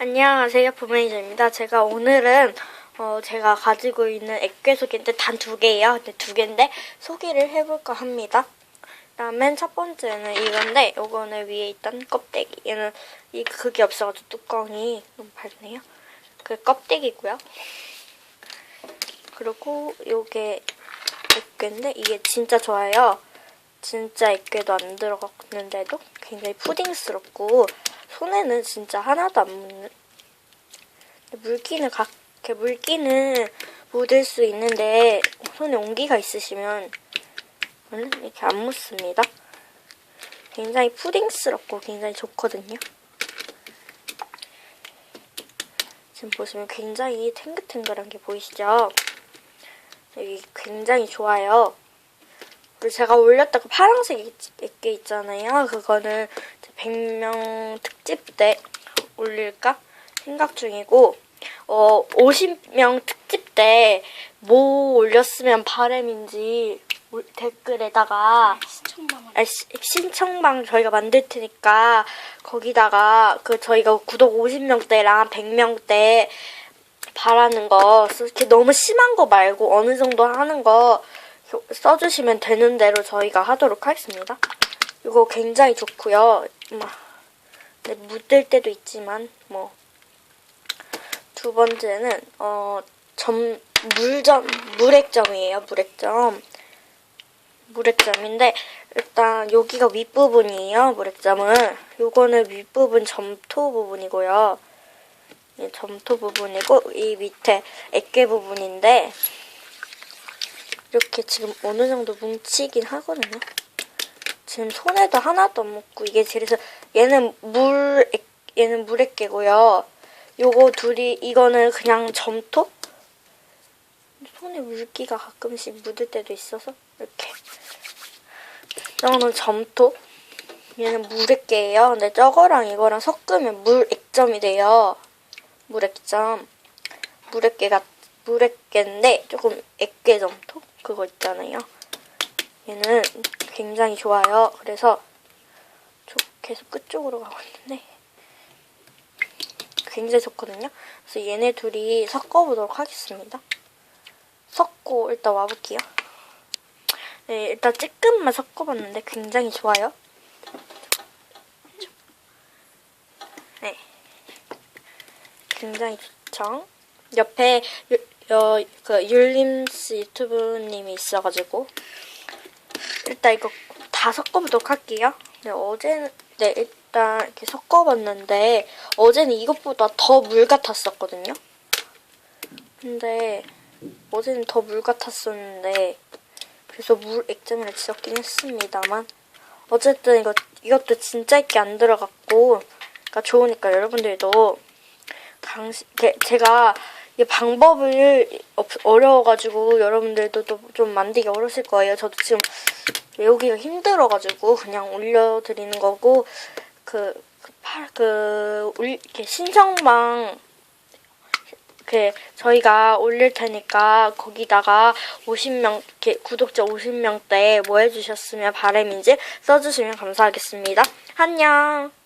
안녕하세요, 부메이저입니다. 제가 오늘은 어, 제가 가지고 있는 액괴 소개인데 단 두 개예요. 근데 두 개인데 소개를 해볼까 합니다. 그다음엔 첫 번째는 이건데 요거는 위에 있던 껍데기. 얘는 이 그게 없어가지고 뚜껑이 너무 밝네요. 그 껍데기고요. 그리고 요게 액괴인데 이게 진짜 좋아요. 진짜 액괴도 안 들어갔는데도 굉장히 푸딩스럽고 손에는 진짜 하나도 안 묻는 물기는 각 물기는 묻을 수 있는데 손에 온기가 있으시면 이렇게 안 묻습니다. 굉장히 푸딩스럽고 굉장히 좋거든요. 지금 보시면 굉장히 탱글탱글한 게 보이시죠? 여기 굉장히 좋아요. 제가 올렸다가 파란색 액게 있잖아요. 그거는 100명 특집 때 올릴까 생각 중이고 어 50명 특집 때 뭐 올렸으면 바램인지 올- 댓글에다가 시청방을 아, 시- 신청방 저희가 만들 테니까 거기다가 그 저희가 구독 50명대랑 100명대 바라는 거 써- 이렇게 너무 심한 거 말고 어느 정도 하는 거 써주시면 되는 대로 저희가 하도록 하겠습니다. 이거 굉장히 좋고요. 막 네, 묻을 때도 있지만 뭐 두 번째는 어 점 물점 물액점이에요. 물액점. 물액점인데 일단 여기가 윗부분이에요. 물액점은 요거는 윗부분 점토 부분이고요. 이 점토 부분이고 이 밑에 액괴 부분인데 이렇게 지금 어느 정도 뭉치긴 하거든요. 지금 손에도 하나도 안 묻고 이게 그래서 얘는 물 액- 얘는 물액괴고요. 요거 둘이 이거는 그냥 점토? 손에 물기가 가끔씩 묻을 때도 있어서 이렇게 저거는 점토 얘는 물액계예요. 근데 저거랑 이거랑 섞으면 물액점이 돼요. 물액점 물액계가 물액계인데 조금 액계 점토 그거 있잖아요. 얘는 굉장히 좋아요. 그래서 저 계속 끝쪽으로 가고 있는데 굉장히 좋거든요. 그래서 얘네 둘이 섞어보도록 하겠습니다. 섞고 일단 와볼게요. 네, 일단 쬐끔만 섞어봤는데 굉장히 좋아요. 네. 굉장히 좋죠. 옆에 유, 여, 그 율림스 유튜브님이 있어가지고 일단 이거 다 섞어보도록 할게요. 네, 어제는 네 일단 이렇게 섞어봤는데 어제는 이것보다 더 물 같았었거든요. 근데 어제는 더 물 같았었는데 그래서 물 액점이라 지었긴 했습니다만 어쨌든 이거 이것도 진짜 있게 안 들어갔고 그러니까 좋으니까 여러분들도 당시 게- 제가 이 방법을 없- 어려워가지고 여러분들도 또 좀 만들기 어려우실 거예요. 저도 지금 외우기가 힘들어가지고 그냥 올려드리는 거고 그, 그, 파, 그, 올, 이렇게 신청방 그 저희가 올릴 테니까 거기다가 50명 이렇게 구독자 50명대 뭐 해주셨으면 바람인지 써주시면 감사하겠습니다. 안녕.